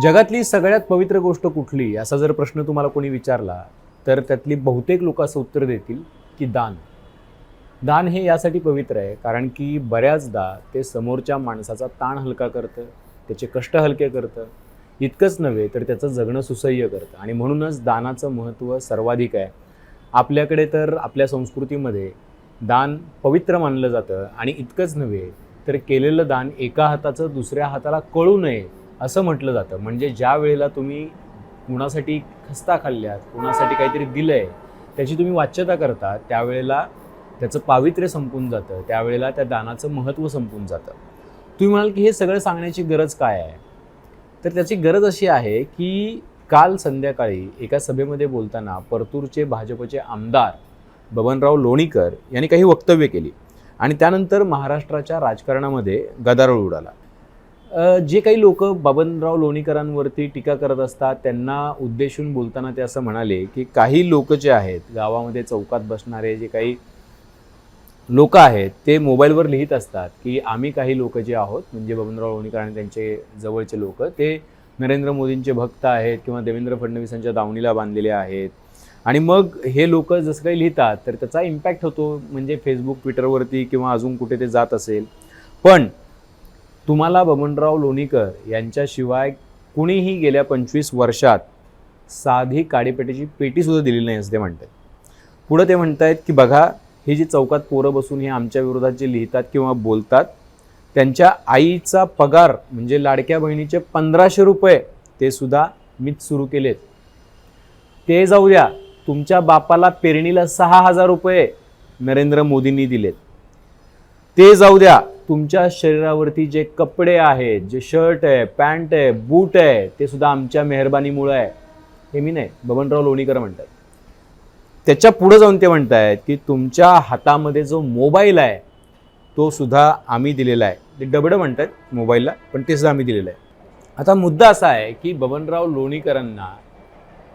जगातली सगळ्यात पवित्र गोष्ट कुठली? असा जर प्रश्न तुम्हाला कोणी विचारला तर त्यातली बहुतेक लोक असं उत्तर देतील की दान. दान हे यासाठी पवित्र आहे कारण की बऱ्याचदा ते समोरच्या माणसाचा ताण हलका करतं त्याचे कष्ट हलके करतं. इतकंच नव्हे तर त्याचं जगणं सुसह्य करतं. आणि म्हणूनच दानाचं महत्त्व सर्वाधिक आहे. आपल्याकडे तर आपल्या संस्कृतीमध्ये दान पवित्र मानलं जातं आणि इतकंच नव्हे तर केलेलं दान एका हाताचं दुसऱ्या हाताला कळू नये असं म्हटलं जातं. म्हणजे ज्या वेळेला तुम्ही कुणासाठी खस्ता खाल्ल्यात कुणासाठी काहीतरी दिलं आहे त्याची तुम्ही वाच्यता करता त्यावेळेला त्याचं पावित्र्य संपून जातं. त्यावेळेला त्या दानाचं महत्त्व संपून जातं. तुम्ही म्हणाल की हे सगळं सांगण्याची गरज काय आहे? तर त्याची गरज अशी आहे की काल संध्याकाळी एका सभेमध्ये बोलताना परतूरचे भाजपचे आमदार बबनराव लोणीकर यांनी काही वक्तव्य केली आणि त्यानंतर महाराष्ट्राच्या राजकारणामध्ये गदारोळ उडाला. जे काही लोक बाबनराव लोणीकरांवरती टीका करत असतात त्यांना उद्देशून बोलताना ते असं म्हणाले की काही लोक जे आहेत गावामध्ये चौकात बसणारे जे काही लोक आहेत ते मोबाईलवर लिहित असतात की आम्ही काही लोक जे आहोत म्हणजे बबनराव लोणीकर आणि त्यांचे जवळचे लोक ते नरेंद्र मोदींचे भक्त आहेत किंवा देवेंद्र फडणवीसांच्या दावणीला बांधलेले आहेत. आणि मग हे लोक जसं काही लिहितात तर त्याचा इम्पॅक्ट होतो म्हणजे फेसबुक ट्विटरवरती किंवा अजून कुठे ते जात असेल. पण तुम्हाला बबनराव लोणीकर यांच्याशिवाय कुणीही गेल्या पंचवीस वर्षात साधी काडीपेटीची पेटीसुद्धा दिलेली नाही असं ते म्हणतात पुढं ते म्हणत आहेत की बघा ही जी चौकात पोरं बसून हे आमच्या विरोधात जे लिहितात किंवा बोलतात त्यांच्या आईचा पगार म्हणजे लाडक्या बहिणीचे पंधराशे रुपये ते सुद्धा मीच सुरू केलेत. ते जाऊ द्या तुमच्या बापाला पेरणीला सहा हजार रुपये नरेंद्र मोदींनी दिलेत. ते जाऊ द्या तुमच्या शरीरावरती जे कपडे आहेत जे शर्ट आहे पॅन्ट आहे बूट आहे ते सुद्धा आमच्या मेहरबानीमुळं आहे. हे मी नाही बबनराव लोणीकर म्हणतात त्याच्या पुढं जाऊन ते म्हणत आहेत की तुमच्या हातामध्ये जो मोबाईल आहे तो सुद्धा आम्ही दिलेला आहे. ते डबडं म्हणतात मोबाईलला पण ते सुद्धा आम्ही दिलेलं आहे. आता मुद्दा असा आहे की बबनराव लोणीकरांना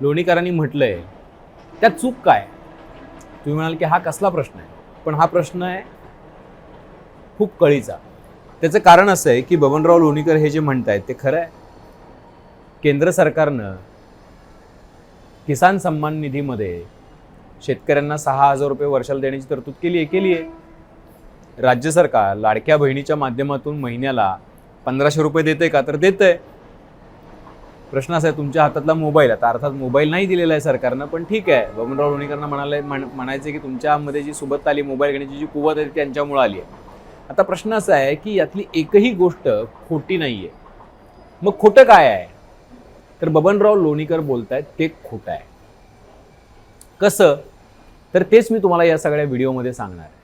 लोणीकरांनी म्हटलं आहे त्यात चूक काय? तुम्ही म्हणाल की हा कसला प्रश्न आहे? पण हा प्रश्न आहे खूप कळीचा. त्याचं कारण असं आहे की बबनराव लोणीकर हे जे म्हणतायत ते खरं आहे. केंद्र सरकारनं किसान सन्मान निधीमध्ये शेतकऱ्यांना सहा हजार रुपये वर्षाला देण्याची तरतूद केली आहे केली आहे राज्य सरकार लाडक्या बहिणीच्या माध्यमातून महिन्याला पंधराशे रुपये देते का? तर देतंय. प्रश्न असा आहे तुमच्या हातातला मोबाईल आता अर्थात मोबाईल नाही दिलेला आहे सरकारनं पण ठीक आहे. बबनराव लोणीकरांना म्हणाले म्हण म्हणायचे की तुमच्यामध्ये जी सुबत आली मोबाईल घेण्याची जी कुवत आहे ती त्यांच्यामुळे आली आहे. आता प्रश्न असा आहे की यातली एकही गोष्ट खोटी नाही आहे मग खोटं काय आहे? तर बबनराव लोणीकर बोलतायत ते खोटं आहे. कसं? तर तेच मी तुम्हाला या सगळ्या व्हिडिओमध्ये सांगणार आहे.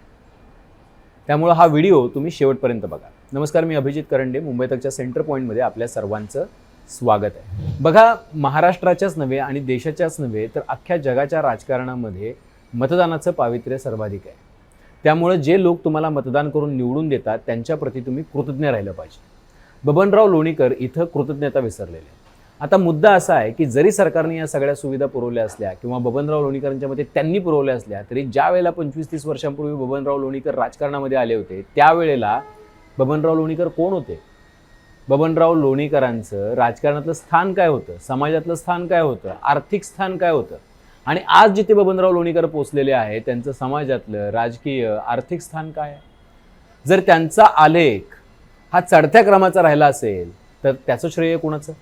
त्यामुळं हा व्हिडिओ तुम्ही शेवटपर्यंत बघा. नमस्कार मी अभिजित करंडे मुंबई तकच्या सेंटर पॉईंटमध्ये आपल्या सर्वांचं स्वागत आहे. बघा महाराष्ट्राच्याच नव्हे आणि देशाच्याच नव्हे तर अख्ख्या जगाच्या राजकारणामध्ये मतदानाचं पावित्र्य सर्वाधिक आहे. त्यामुळं जे लोक तुम्हाला मतदान करून निवडून देतात त्यांच्याप्रती तुम्ही कृतज्ञ राहिलं पाहिजे. बबनराव लोणीकर इथं कृतज्ञता विसरलेले आता मुद्दा असा आहे की जरी सरकारने या सगळ्या सुविधा पुरवल्या असल्या किंवा बबनराव लोणीकरांच्या मते त्यांनी पुरवल्या असल्या तरी ज्या वेळेला पंचवीस तीस वर्षांपूर्वी बबनराव लोणीकर राजकारणामध्ये आले होते त्यावेळेला बबनराव लोणीकर कोण होते? बबनराव लोणीकरांचं राजकारणातलं स्थान काय होतं? समाजातलं स्थान काय होतं? आर्थिक स्थान काय होतं? आणि आज जिथे बबनराव लोणीकर पोचलेले आहे त्यांचं समाजातलं राजकीय आर्थिक स्थान काय आहे? जर त्यांचा आलेख हा चढत्या क्रमाचा राहिला असेल तर त्याचं श्रेय कोणाचं?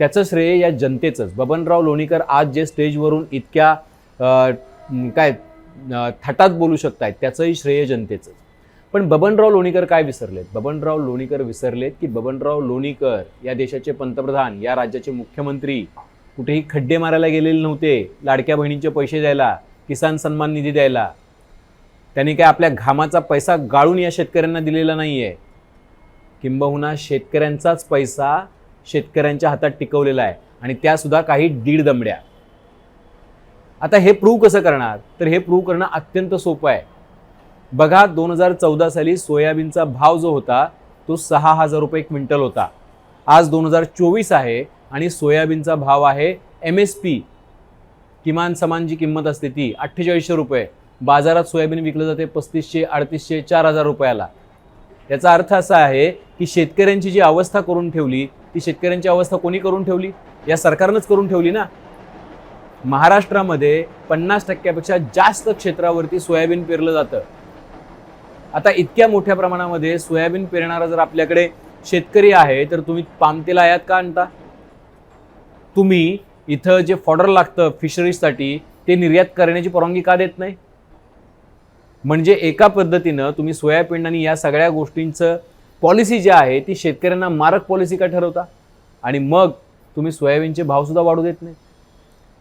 त्याचं श्रेय या जनतेचंच. बबनराव लोणीकर आज जे स्टेजवरून इतक्या काय थटात बोलू शकतायत त्याचंही श्रेय जनतेचंच पण बबनराव लोणीकर काय विसरलेत? बबनराव लोणीकर विसरलेत की बबनराव लोणीकर या देशाचे पंतप्रधान या राज्याचे मुख्यमंत्री कुठेही खड्डे मारायला गेलेले नव्हते. लाडक्या बहिणींचे पैसे द्यायला किसान सन्मान निधी द्यायला. त्यांनी काय आपल्या घामाचा पैसा गाळून या शेतकऱ्यांना दिलेला नाही आहे किंबहुना शेतकऱ्यांचाच पैसा शेतकऱ्यांच्या हातात टिकवलेला आहे. आणि त्यासुद्धा काही दीड दमड्या. आता हे प्रूव्ह कसं करणार? तर हे प्रूव्ह करणं अत्यंत सोपं आहे. बघा दोन हजार चौदा साली सोयाबीनचा भाव जो होता तो सहा हजार रुपये क्विंटल होता. आज दोन हजार चोवीस आहे आणि सोयाबीनचा भाव आहे एम एस पी किमान समान जी किंमत असते ती अठ्ठेचाळीसशे रुपये. बाजारात सोयाबीन विकलं जाते पस्तीसशे अडतीसशे चार हजार रुपयाला. याचा अर्थ असा आहे की शेतकऱ्यांची जी अवस्था करून ठेवली ती शेतकऱ्यांची अवस्था कोणी करून ठेवली? या सरकारनंच करून ठेवली ना? महाराष्ट्रामध्ये पन्नास टक्क्यापेक्षा जास्त क्षेत्रावरती सोयाबीन पेरलं जातं. आता इतक्या मोठ्या प्रमाणामध्ये सोयाबीन पेरणारा जर आपल्याकडे शेतकरी आहे तर तुम्ही पामतेल आयात का आणता? तुम्ही इथं जे फॉडर लागतं फिशरीजसाठी ते निर्यात करण्याची परवानगी का देत नाही? म्हणजे एका पद्धतीनं तुम्ही सोयाबीन आणि या सगळ्या गोष्टींचं पॉलिसी जी आहे ती शेतकऱ्यांना मारक पॉलिसी का ठरवता? आणि मग तुम्ही सोयाबीनचे भावसुद्धा वाढू देत नाही.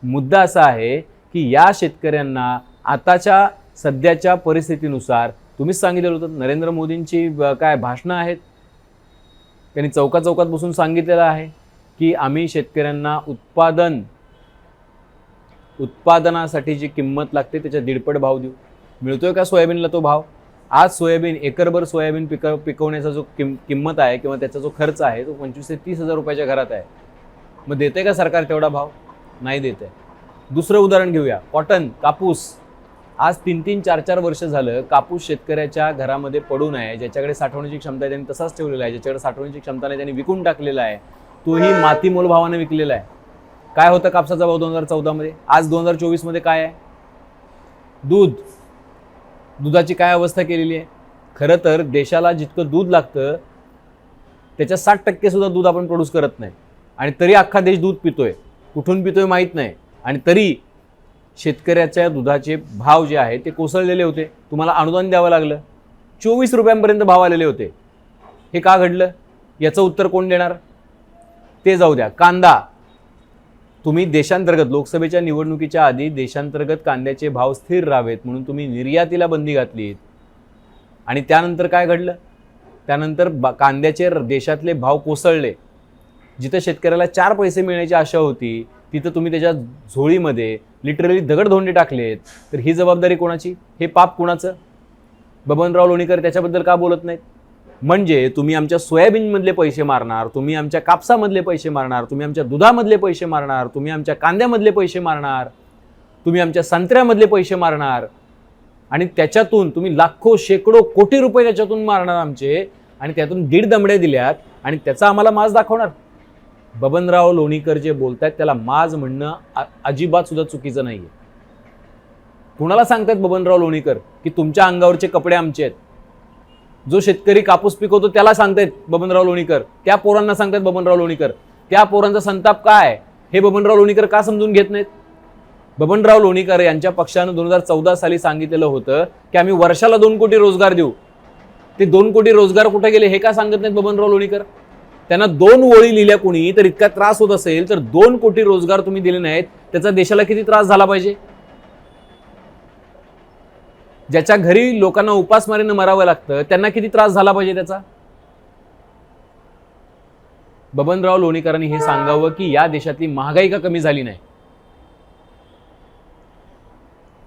मुद्दा असा आहे की या शेतकऱ्यांना आताच्या सध्याच्या परिस्थितीनुसार तुम्हीच सांगितलेलं होतं नरेंद्र मोदींची काय भाषणं आहेत? त्यांनी चौका चौकात बसून सांगितलेलं आहे. की आम्ही शेतकऱ्यांना उत्पादन उत्पादनासाठी जी किंमत लागते त्याच्या दीडपट भाव देऊ. मिळतोय का सोयाबीनला तो भाव? आज सोयाबीन एकरभर सोयाबीन पिक पिकवण्याचा जो किम किंमत आहे किंवा त्याचा जो खर्च आहे तो पंचवीस ते तीस हजार रुपयाच्या घरात आहे. मग देते का सरकार तेवढा भाव? नाही देत आहे दुसरं उदाहरण घेऊया. कॉटन कापूस. आज तीन तीन चार चार वर्ष झालं कापूस शेतकऱ्याच्या घरामध्ये पडून आहे ज्याच्याकडे साठवण्याची क्षमता आहे त्यांनी तसाच ठेवलेला आहे ज्याच्याकडे साठवण्याची क्षमता नाही त्यांनी विकून टाकलेला आहे. तोही माती मोलभावाने विकलेला आहे. काय होतं कापसाचा भाव दोन हजार चौदामध्ये आज दोन हजार चोवीसमध्ये काय आहे? दूध. दुधाची काय अवस्था केलेली आहे? खरं तर देशाला जितकं दूध लागतं त्याच्या साठ टक्के सुद्धा दूध आपण प्रोड्यूस करत नाही. आणि तरी अख्खा देश दूध पितोय. कुठून पितोय माहीत नाही. आणि तरी शेतकऱ्याच्या दुधाचे भाव जे आहे ते कोसळलेले होते. तुम्हाला अनुदान द्यावं लागलं. चोवीस रुपयांपर्यंत भाव आलेले होते. हे का घडलं? याचं उत्तर कोण देणार? ते जाऊ द्या. कांदा. तुम्ही देशांतर्गत लोकसभेच्या निवडणुकीच्या आधी देशांतर्गत कांद्याचे भाव स्थिर राहावेत म्हणून तुम्ही निर्यातीला बंदी घातली आणि त्यानंतर काय घडलं? त्यानंतर बा कांद्याचे देशातले भाव कोसळले. जिथं शेतकऱ्याला चार पैसे मिळण्याची आशा होती तिथं तुम्ही त्याच्या झोळीमध्ये लिटरली दगडधोंडे टाकलेत. तर ही जबाबदारी कोणाची? हे पाप कोणाचं? बबनराव लोणीकर त्याच्याबद्दल का बोलत नाहीत? म्हणजे तुम्ही आमच्या सोयाबीनमधले पैसे मारणार तुम्ही आमच्या कापसामधले पैसे मारणार तुम्ही आमच्या दुधामधले पैसे मारणार तुम्ही आमच्या कांद्यामधले पैसे मारणार तुम्ही आमच्या संत्र्यामधले पैसे मारणार. आणि त्याच्यातून तुम्ही लाखो शेकडो कोटी रुपये त्याच्यातून मारणार आमचे. आणि त्यातून दीड दमड्या दिल्यात. आणि त्याचा आम्हाला माज दाखवणार. बबनराव लोणीकर जे बोलतायत त्याला माज म्हणणं अजिबात सुद्धा चुकीचं नाही आहे कुणाला सांगतायत बबनराव लोणीकर की तुमच्या अंगावरचे कपडे आमचे आहेत? जो शेतकरी कापूस पिकवतो त्याला सांगतायत बबनराव लोणीकर. त्या पोरांना सांगतायत बबनराव लोणीकर. त्या पोरांचा संताप काय? हे बबनराव लोणीकर का समजून घेत नाहीत? बबनराव लोणीकर यांच्या पक्षानं दोन हजार चौदा साली सांगितलेलं होतं की आम्ही वर्षाला दोन कोटी रोजगार देऊ. ते दोन कोटी रोजगार कुठे गेले हे का सांगत नाहीत बबनराव लोणीकर? त्यांना दोन ओळी लिहिल्या कोणी तर इतका त्रास होत असेल तर दोन कोटी रोजगार तुम्ही दिले नाहीत त्याचा देशाला किती त्रास झाला पाहिजे? ज्याच्या घरी लोकांना उपासमारीनं मरावं लागतं त्यांना किती त्रास झाला पाहिजे त्याचा? बबनराव लोणीकरांनी हे सांगावं की या देशातली महागाई का कमी झाली नाही?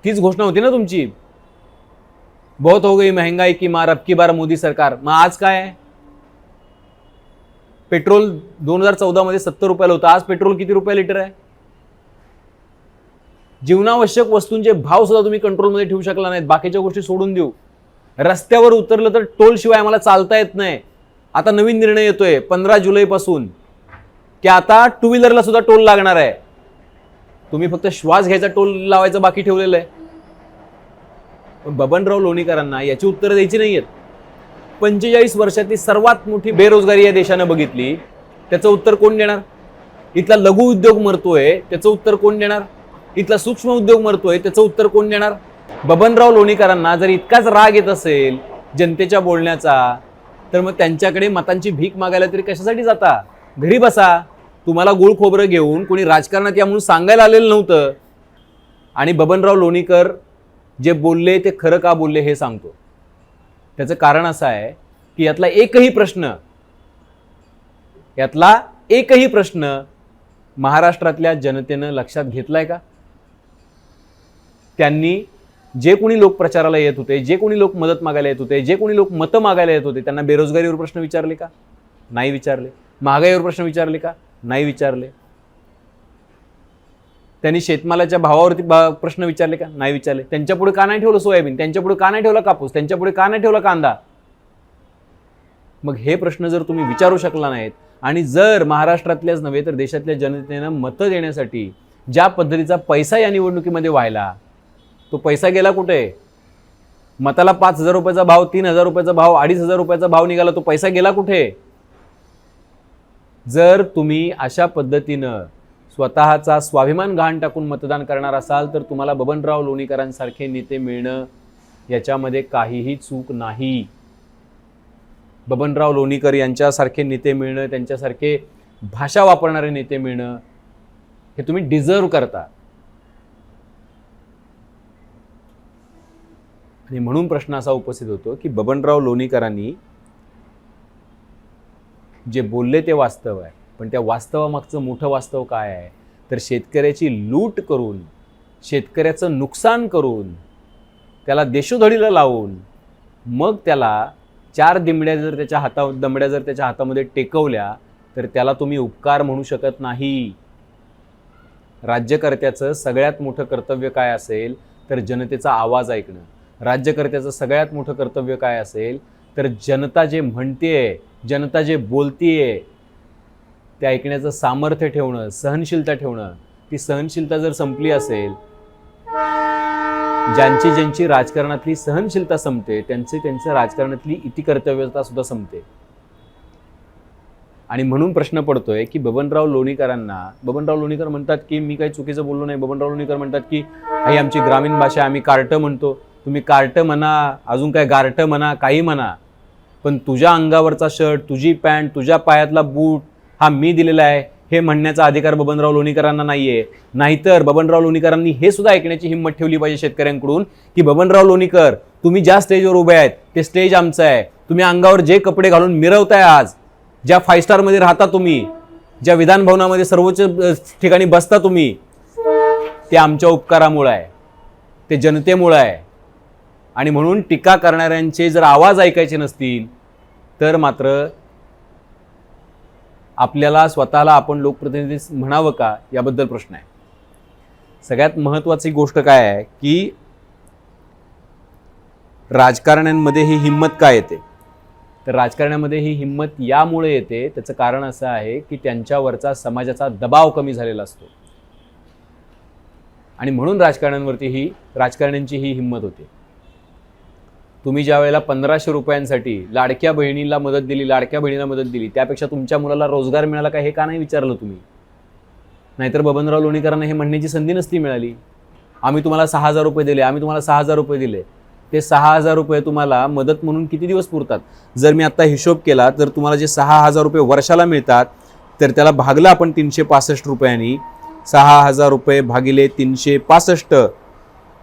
तीच घोषणा होती ना तुमची. बहुत हो गई महंगाई की मार अबकी बार मोदी सरकार. मग आज काय पेट्रोल दोन हजार चौदा मध्ये सत्तर रुपयाला होतं आज पेट्रोल किती रुपये लिटर आहे? जीवनावश्यक वस्तूंचे भाव सुद्धा तुम्ही कंट्रोलमध्ये ठेवू शकला नाहीत. बाकीच्या गोष्टी सोडून देऊ. रस्त्यावर उतरलं तर टोल शिवाय आम्हाला चालता येत नाही. आता नवीन निर्णय येतोय. पंधरा जुलैपासून. की आता टू व्हीलरला सुद्धा टोल लागणार आहे. तुम्ही फक्त श्वास घ्यायचा टोल लावायचं बाकी ठेवलेलं आहे. बबनराव लोणीकरांना याची उत्तरं द्यायची नाही आहेत पंचेचाळीस वर्षातली सर्वात मोठी बेरोजगारी या देशानं बघितली. त्याचं उत्तर कोण देणार? इथला लघु उद्योग मरतोय. त्याचं उत्तर कोण देणार? इथला सूक्ष्म उद्योग मरतोय त्याचं उत्तर कोण देणार? बबनराव लोणीकरांना जर इतकाच राग येत असेल जनतेच्या बोलण्याचा तर मग त्यांच्याकडे मतांची भीक मागायला तरी कशासाठी जाता? घरी बसा तुम्हाला गुळ खोबरं घेऊन कोणी राजकारणात या म्हणून सांगायला आलेलं नव्हतं. आणि बबनराव लोणीकर जे बोलले ते खरं का बोलले हे सांगतो. त्याचं कारण असं आहे की यातला एकही प्रश्न यातला एकही प्रश्न महाराष्ट्रातल्या जनतेनं लक्षात घेतलाय का? त्यांनी जे कोणी लोक प्रचाराला येत होते जे कोणी लोक मदत मागायला येत होते जे कोणी लोक मतं मागायला येत होते त्यांना बेरोजगारीवर प्रश्न विचारले का? नाही विचारले. महागाईवर प्रश्न विचारले का? नाही विचारले. त्यांनी शेतमालाच्या भावावरती प्रश्न विचारले का? नाही विचारले. त्यांच्यापुढे का नाही ठेवलं सोयाबीन? त्यांच्यापुढे का नाही ठेवला कापूस? त्यांच्यापुढे का नाही ठेवला कांदा? मग हे प्रश्न जर तुम्ही विचारू शकला नाहीत आणि जर महाराष्ट्रातल्याच नव्हे तर देशातल्या जनतेनं मतं देण्यासाठी ज्या पद्धतीचा पैसा या निवडणुकीमध्ये व्हायला तो पैसा गेला कुठे? मताला पाच हजार रुपयाचा भाव तीन हजार रुपयाचा भाव अडीच हजार रुपयाचा भाव निघाला तो पैसा गेला कुठे? जर तुम्ही अशा पद्धतीनं स्वतःचा स्वाभिमान घाण टाकून मतदान करणार असाल तर तुम्हाला बबनराव लोणीकरांसारखे नेते मिळणं याच्यामध्ये काहीही चूक नाही. बबनराव लोणीकर यांच्यासारखे नेते मिळणं त्यांच्यासारखे भाषा वापरणारे नेते मिळणं हे तुम्ही डिझर्व करता. आणि म्हणून प्रश्न असा उपस्थित होतो की बबनराव लोणीकरांनी जे बोलले ते वास्तव आहे. पण त्या वास्तवामागचं मोठं वास्तव काय आहे? तर शेतकऱ्याची लूट करून शेतकऱ्याचं नुकसान करून त्याला देशोधडीला लावून मग त्याला चार दिमड्या जर त्याच्या हाता दमड्या जर त्याच्या हातामध्ये टेकवल्या तर त्याला तुम्ही उपकार म्हणू शकत नाही. राज्यकर्त्याचं सगळ्यात मोठं कर्तव्य काय असेल? तर जनतेचा आवाज ऐकणं. राज्यकर्त्याचं सगळ्यात मोठं कर्तव्य काय असेल तर जनता जे म्हणतेय जनता जे बोलतीये ते ऐकण्याचं सामर्थ्य ठेवणं सहनशीलता ठेवणं ती सहनशीलता जर संपली असेल ज्यांची ज्यांची राजकारणातली सहनशीलता संपते त्यांचे त्यांच्या राजकारणातली इति कर्तव्यता सुद्धा संपते. आणि म्हणून प्रश्न पडतोय की बबनराव लोणीकरांना बबनराव लोणीकर म्हणतात की मी काही चुकीचं बोललो नाही बबनराव लोणीकर म्हणतात की आई आमची ग्रामीण भाषा आम्ही कार्ट म्हणतो. तुम्ही कार्ट म्हणा अजून काय गार्टं म्हणा काही म्हणा पण तुझ्या अंगावरचा शर्ट तुझी पॅन्ट तुझ्या पायातला बूट हा मी दिलेला आहे हे म्हणण्याचा अधिकार बबनराव लोणीकरांना नाही आहे नाहीतर बबनराव लोणीकरांनी हे सुद्धा ऐकण्याची हिंमत ठेवली पाहिजे शेतकऱ्यांकडून की बबनराव लोणीकर तुम्ही ज्या स्टेजवर उभे आहेत ते स्टेज आमचं आहे. तुम्ही अंगावर जे कपडे घालून मिरवताय आज ज्या फाईव्ह स्टारमध्ये राहता तुम्ही ज्या विधान भवनामध्ये सर्वोच्च ठिकाणी बसता तुम्ही ते आमच्या उपकारामुळं आहे. ते जनतेमुळं आहे. आणि म्हणून टीका करणाऱ्यांचे जर आवाज ऐकायचे नसतील तर मात्र आपल्याला स्वतःला आपण लोकप्रतिनिधी म्हणावं का? याबद्दल प्रश्न आहे. सगळ्यात महत्त्वाची गोष्ट काय आहे की राजकारण्यांमध्ये ही हिंमत काय येते? तर राजकारण्यामध्ये ही हिंमत यामुळे येते त्याचं कारण असं आहे की त्यांच्यावरचा समाजाचा दबाव कमी झालेला असतो. आणि म्हणून राजकारण्यांवरती ही राजकारण्यांची ही हिंमत होते. तुम्ही ज्या वेळेला पंधराशे रुपयांसाठी लाडक्या बहिणीला मदत दिली लाडक्या बहिणीला मदत दिली त्यापेक्षा तुमच्या मुलाला रोजगार मिळाला का हे का नाही विचारलं तुम्ही? नाहीतर बबनराव लोणीकरांना हे म्हणण्याची संधी नसती मिळाली. आम्ही तुम्हाला सहा हजार रुपये दिले आम्ही तुम्हाला सहा हजार रुपये दिले. ते सहा हजार रुपये तुम्हाला मदत म्हणून किती दिवस पुरतात? जर मी आत्ता हिशोब केला तर तुम्हाला जे सहा हजार रुपये वर्षाला मिळतात तर त्याला भागलं आपण तीनशे पासष्ट रुपयांनी. सहा हजार रुपये भागिले तीनशे पासष्ट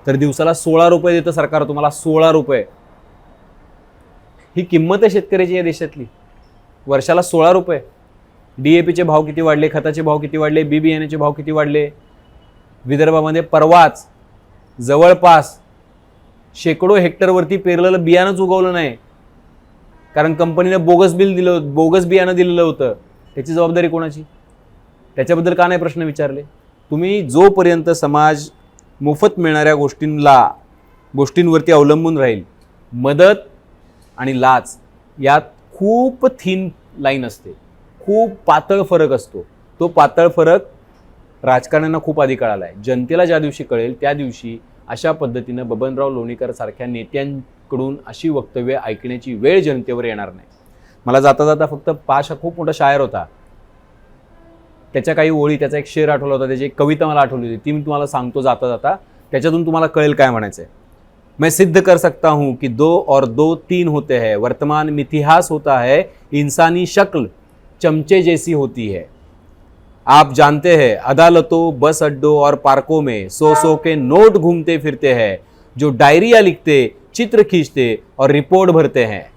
तर दिवसाला सोळा रुपये देतं सरकार तुम्हाला सोळा रुपये. ही किंमत आहे शेतकऱ्याची या देशातली. वर्षाला सोळा रुपये. डी ए पीचे भाव किती वाढले? खताचे भाव किती वाढले? बी बियाण्याचे भाव किती वाढले? विदर्भामध्ये परवाच जवळपास शेकडो हेक्टरवरती पेरलेलं बियाणंच उगवलं नाही. कारण कंपनीने बोगस बिल दिलं होतं बोगस बियाणं दिलेलं होतं. त्याची जबाबदारी कोणाची? त्याच्याबद्दल का नाही प्रश्न विचारले? तुम्ही जोपर्यंत समाज मोफत मिळणाऱ्या गोष्टींला गोष्टींवरती अवलंबून राहील मदत आणि लाच यात खूप थिन लाईन असते. खूप पातळ फरक असतो. तो पातळ फरक राजकारण्यांना खूप आधी कळाला आहे जनतेला ज्या दिवशी कळेल त्या दिवशी अशा पद्धतीनं बबनराव लोणीकर सारख्या नेत्यांकडून अशी वक्तव्य ऐकण्याची वेळ जनतेवर येणार नाही. मला जाता जाता फक्त पाश हा खूप मोठा शायर होता. त्याच्या काही ओळी त्याचा एक शेर आठवला होता त्याची एक कविता मला आठवली होती. ती मी तुम्हाला सांगतो जाता जाता. त्याच्यातून तुम्हाला कळेल काय म्हणायचं आहे मैं सिद्ध कर सकता हूँ कि दो और दो तीन होते हैं। वर्तमान में इतिहास होता है, इंसानी शक्ल चमचे जैसी होती है। आप जानते हैं, अदालतों, बस अड्डों और पार्कों में सौ सौ के नोट घूमते फिरते हैं, जो डायरिया लिखते, चित्र खींचते और रिपोर्ट भरते हैं।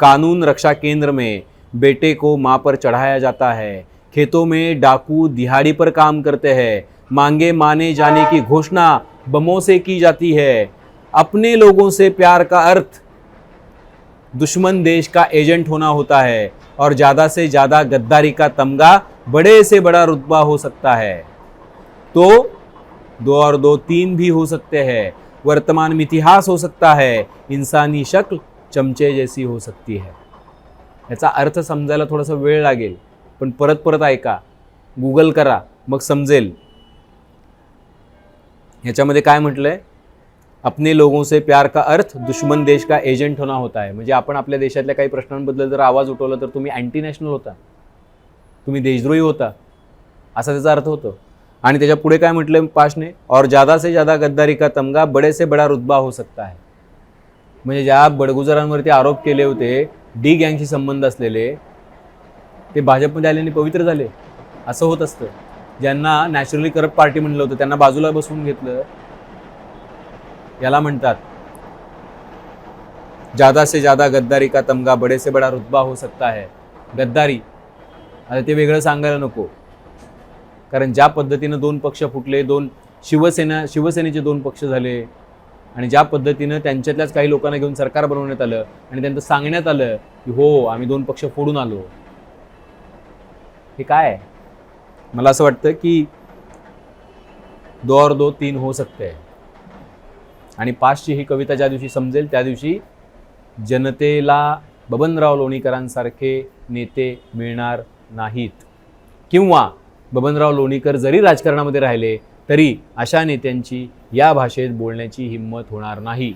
कानून रक्षा केंद्र में बेटे को माँ पर चढ़ाया जाता है। खेतों में डाकू दिहाड़ी पर काम करते हैं। मांगे माने जाने की घोषणा बमों से की जाती है। अपने लोगों से प्यार का अर्थ दुश्मन देश का एजेंट होना होता है और ज़्यादा से ज़्यादा गद्दारी का तमगा बड़े से बड़ा रुतबा हो सकता है। तो दो और दो तीन भी हो सकते हैं वर्तमान में इतिहास हो सकता है इंसानी शक्ल चमचे जैसी हो सकती है। याचा अर्थ समजायला थोडासा वेळ लागेल पण परत परत ऐका गुगल करा मग समजेल। ह्याच्यामध्ये काय म्हटलंय? अपने लोगों से प्यार का अर्थ दुश्मन देश का एजंट होना होता है. म्हणजे आपण आपल्या देशातल्या काही प्रश्नांबद्दल जर आवाज उठवला तर तुम्ही अँटी नॅशनल होता. तुम्ही देशद्रोही होता. असा त्याचा अर्थ होतो. आणि त्याच्या पुढे काय म्हटलं पाशने? और ज़्यादा से ज़्यादा गद्दारी का तमगा बडे से बडा रुतबा हो सकता है. म्हणजे ज्या बडगुजारांवरती आरोप केले होते डी गँगशी संबंध असलेले ते भाजपमध्ये आल्याने पवित्र झाले. असं होत असतं. ज्यांना नॅचरली करप्ट पार्टी म्हणलं होतं त्यांना बाजूला बसवून घेतलं याला म्हणतात ज्यादा से ज्यादा गद्दारी का तमगा बडे से बडा रुतबा हो सकता है। गद्दारी आता ते वेगळं सांगायला नको. कारण ज्या पद्धतीनं दोन पक्ष फुटले दोन शिवसेना शिवसेनेचे दोन पक्ष झाले आणि ज्या पद्धतीनं त्यांच्यातल्याच काही लोकांना घेऊन सरकार बनवण्यात आलं आणि त्यांचं सांगण्यात आलं की हो आम्ही दोन पक्ष फोडून आलो. हे काय आहे? मला असं वाटतं की दो और दो तीन हो सकते आहे आणि पाचची ही कविता ज्या दिवशी समजेल त्या दिवशी जनतेला बबनराव लोणीकरांसारखे नेते मिळणार नाहीत. किंवा बबनराव लोणीकर जरी राजकारणामध्ये राहिले तरी अशा नेत्यांची या भाषेत बोलण्याची हिंमत होणार नाही.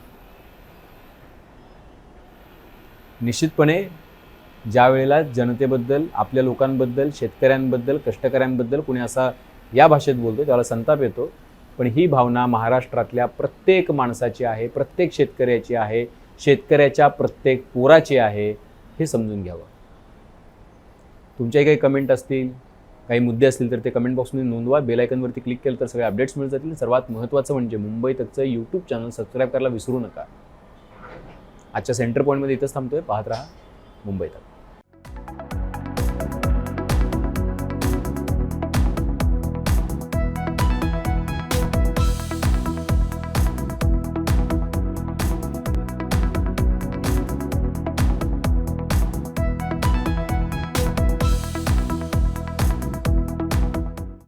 निश्चितपणे ज्या वेळेला जनतेबद्दल आपल्या लोकांबद्दल शेतकऱ्यांबद्दल कष्टकऱ्यांबद्दल कोणी असा या भाषेत बोलतो त्याला संताप येतो. पण ही भावना महाराष्ट्रातल्या प्रत्येक माणसाची आहे प्रत्येक शेतकऱ्याची आहे शेतकऱ्याच्या प्रत्येक पोराची आहे हे समजून घ्यावं. तुमच्याही काही कमेंट असतील काही मुद्दे असतील तर ते कमेंट बॉक्समध्ये नोंदवा. बेल आयकनवरती क्लिक केलं तर सगळे अपडेट्स मिळत जातील. सर्वात महत्त्वाचं म्हणजे मुंबई तकचं यूट्यूब चॅनल सबस्क्राईब करायला विसरू नका. आजच्या सेंटर पॉईंटमध्ये इथंच थांबतोय. पाहत राहा मुंबई तक.